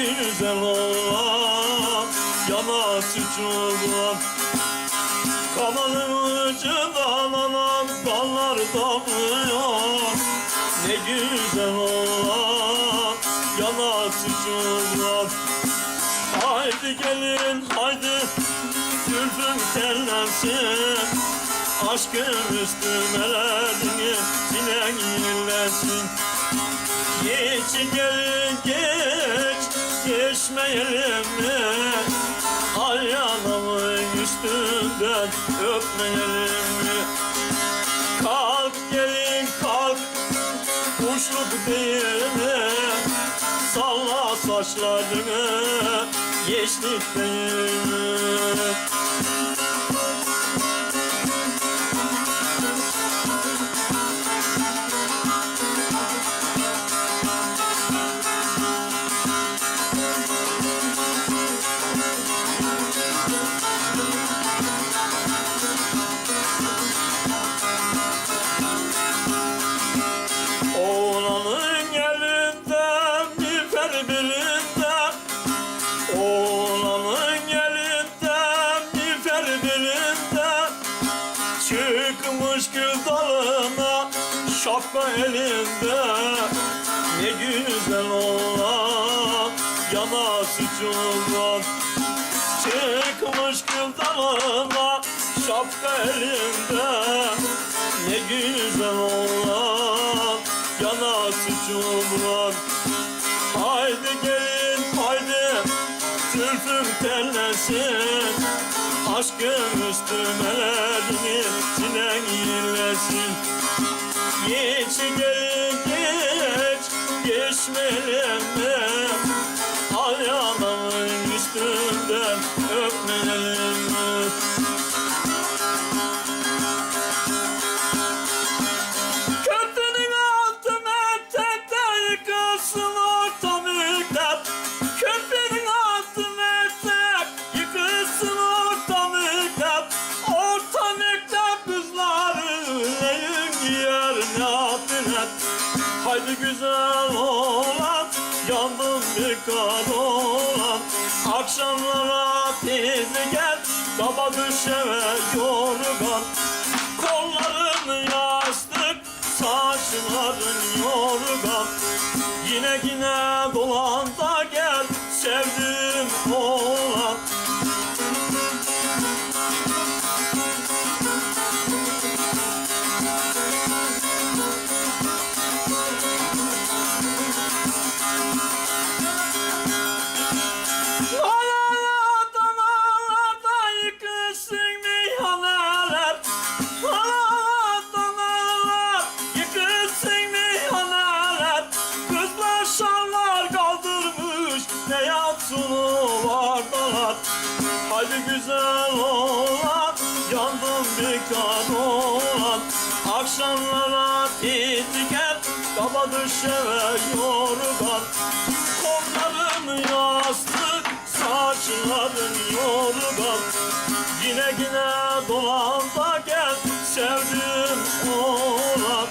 güzel olan Yana süt olan. Kamanın ucundan anam kanlar damlıyor. Ne güzel olan Yana süt olan. Haydi gelin haydi Zülfün tellensin Aşkın üstümelerini Silen yillesin Geçin gelin gelin. Geçmeyelim mi? Ay yanamın üstünden Öpmeyelim mi? Kalk gelin kalk. Kuşluk değil mi Salla saçlarını. Gençlik değil mi Çıkmış gül dalına şapka elinde. Ne güzel olan yanası çuldan Çıkmış gül dalına şapka elinde. Ne güzel olan yanası çuldan Zülfüm tellesin Aşkın üstümeledini Sinek yillesin Geç gelin geç Geçmeyelim mi Al yanamın üstünden Öpmeyelim mi Haydi güzel olan yandım bir kar olan Akşamlara tez gel Daba düşeve yorgan. Kolların yastık, saçların yorgan. Yine yine dolan da gel sevdiğim Hadi güzel olan yandım bir kan olan Akşamlara titiket kaba düşeve yorgan. Kollarım yastık, saçların yorgan. Yine yine dolan da gel sevdim oğlan